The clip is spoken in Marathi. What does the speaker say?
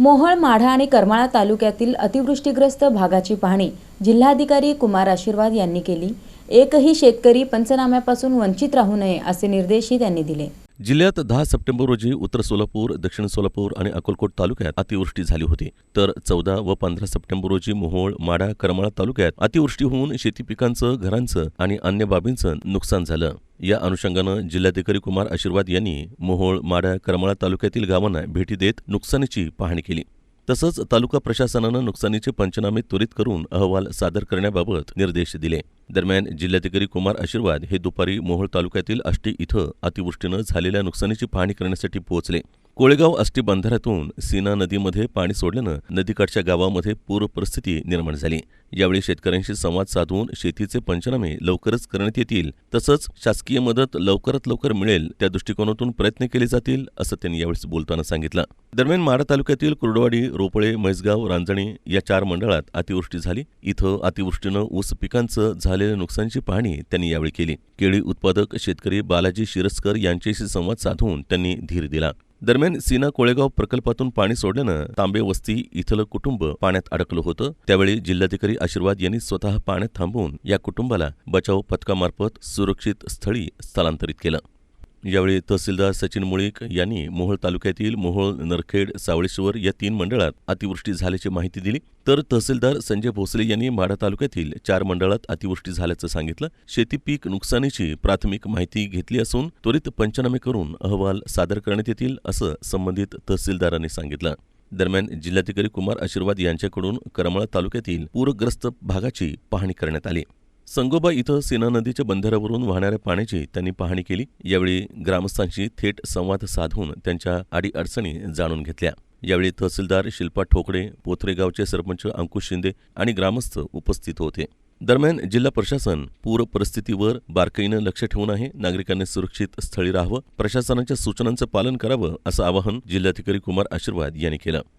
मोहळ माढा आणि करमाळा तालुक्यातील अतिवृष्टीग्रस्त भागाची पाहणी जिल्हाधिकारी कुमार आशीर्वाद यांनी केली. एकही शेतकरी पंचनाम्यापासून वंचित राहू नये असे निर्देशही त्यांनी दिले. जिल्ह्यात दहा सप्टेंबर रोजी उत्तर सोलापूर दक्षिण सोलापूर आणि अकोलकोट तालुक्यात अतिवृष्टी झाली होती. तर चौदा व पंधरा सप्टेंबर रोजी मोहोळ माडा करमाळा तालुक्यात अतिवृष्टी होऊन शेती पिकांचं घरांचं आणि अन्य बाबींचं नुकसान झालं. या अनुषंगानं जिल्हाधिकारी कुमार आशीर्वाद यांनी मोहोळ माडा करमाळा तालुक्यातील गावांना भेटी देत नुकसानीची पाहणी केली. तसंच तालुका प्रशासनानं नुकसानीचे पंचनामे त्वरित करून अहवाल सादर करण्याबाबत निर्देश दिले. दरम्यान जिल्हाधिकारी कुमार आशीर्वाद हे दुपारी मोहोळ तालुक्यातील आष्टी इथं अतिवृष्टीनं झालेल्या नुकसानीची पाहणी करण्यासाठी पोहोचले. कोळेगाव आष्टी बंधाऱ्यातून सीना नदीमध्ये पाणी सोडल्यानं नदीकाठच्या गावामध्ये पूर परिस्थिती निर्माण झाली. यावेळी शेतकऱ्यांशी संवाद साधून शेतीचे पंचनामे लवकरच करण्यात येतील तसंच शासकीय मदत लवकरात लवकर मिळेल त्या दृष्टिकोनातून प्रयत्न केले जातील असं त्यांनी यावेळी बोलताना सांगितलं. दरम्यान माडा तालुक्यातील कुर्डवाडी रोपळे म्हैसगाव रांजणी या चार मंडळात अतिवृष्टी झाली. इथं अतिवृष्टीनं ऊस पिकांचं झालेल्या नुकसानची पाहणी त्यांनी यावेळी केली. केळी उत्पादक शेतकरी बालाजी शिरस्कर यांच्याशी संवाद साधून त्यांनी धीर दिला. दरम्यान सीना कोळेगाव प्रकल्पातून पाणी सोडल्यानं तांबे वस्ती इथलं कुटुंब पाण्यात अडकलं होतं. त्यावेळी जिल्हाधिकारी आशीर्वाद यांनी स्वतः पाण्यात थांबवून या कुटुंबाला बचाव पथकामार्फत सुरक्षित स्थळी स्थलांतरित केलं. यावेळी तहसीलदार सचिन मुळीक यांनी मोहोळ तालुक्यातील मोहोळ नरखेड सावळेश्वर या तीन मंडळात अतिवृष्टी झाल्याची माहिती दिली. तर तहसीलदार संजय भोसले यांनी माढा तालुक्यातील चार मंडळात अतिवृष्टी झाल्याचं सांगितलं. शेती पीक नुकसानीची प्राथमिक माहिती घेतली असून त्वरित पंचनामे करून अहवाल सादर करण्यात येतील असं संबंधित तहसीलदारांनी सांगितलं. दरम्यान जिल्हाधिकारी कुमार आशीर्वाद यांच्याकडून करमाळा तालुक्यातील पूरग्रस्त भागाची पाहणी करण्यात आली. संगोबा इथं सीना नदीच्या बंधाऱ्यावरून वाहणाऱ्या पाण्याची त्यांनी पाहणी केली. यावेळी ग्रामस्थांशी थेट संवाद साधून त्यांच्या अडीअडचणी जाणून घेतल्या. यावेळी तहसीलदार शिल्पा ठोकडे पोथरेगावचे सरपंच अंकुश शिंदे आणि ग्रामस्थ उपस्थित होते. दरम्यान जिल्हा प्रशासन पूर परिस्थितीवर बारकाईनं लक्ष ठेवून आहे. नागरिकांनी सुरक्षित स्थळी राहावं. प्रशासनाच्या सूचनांचं पालन करावं असं आवाहन जिल्हाधिकारी कुमार आशीर्वाद यांनी केलं.